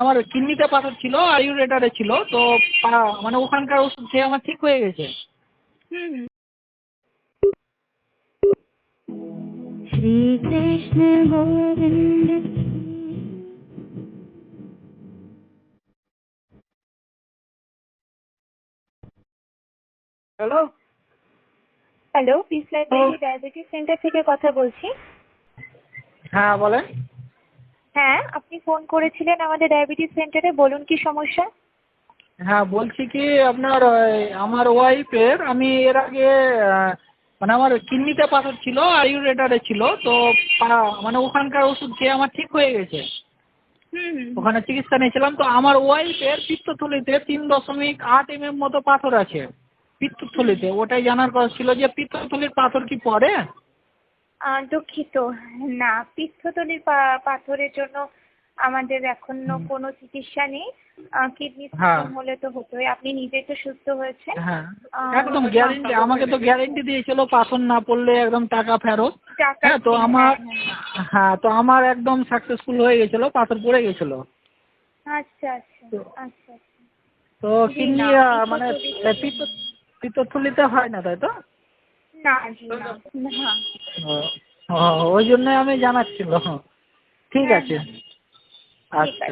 আমার কিডনিতে পাথর ছিল আইউরেটারে ছিল তো মানে ওখানকার ওষুধ খেয়ে আমার ঠিক হয়ে গেছে। হ্যালো হ্যালো ডায়াবেটিস সেন্টার থেকে কথা বলছি। হ্যাঁ বলেন। হ্যাঁ আপনি ফোন করেছিলেন আমাদের ডায়াবেটিস সেন্টারে বলুন কি সমস্যা? হ্যাঁ বলছি কি আপনার আমার ওয়াইফের আমি এর আগে মানে আমার কিডনিতে পাথর ছিল আর ইউরেটারে ছিল তো মানে ওখানকার ওষুধ খেয়ে আমার ঠিক হয়ে গেছে। ওখানে চিকিৎসা নিয়েছিলাম তো আমার ওয়াইফের পিত্তথলিতে তিন দশমিক আট এম এম মতো পাথর আছে পিত্তথলিতে। ওটাই জানার কথা ছিল যে পিত্তথলির পাথর কি আহ, দুঃখিত। না পিত্তথলির পা- পাথরের জন্য আমাদের এখনও কোনো চিকিৎসা নেই। কিডনি হ্যাঁ। স্টোন হলে তো হতোই। আপনি নিজে তো সুস্থ হয়েছেন। হ্যাঁ। একদম গ্যারেন্টি আমাকে তো গ্যারেন্টি দিয়েছিল পাথর না পড়লে একদম টাকা ফেরত। হ্যাঁ তো হ্যাঁ, আমার হ্যাঁ। তো আমার একদম সাকসেসফুল হয়ে গেছিল পাথর পড়ে গেছিল। আচ্ছা আচ্ছা আচ্ছা আচ্ছা। তো কিডনি মানে পিত্তথলিতে- পিত্ত পিত্তথলিতে হয় না তাই তো? না না। ও ওই জন্যই আমি জানাচ্ছিলাম। ঠিক হ্যাঁ, আছে। হ্যাঁ। আচ্ছা।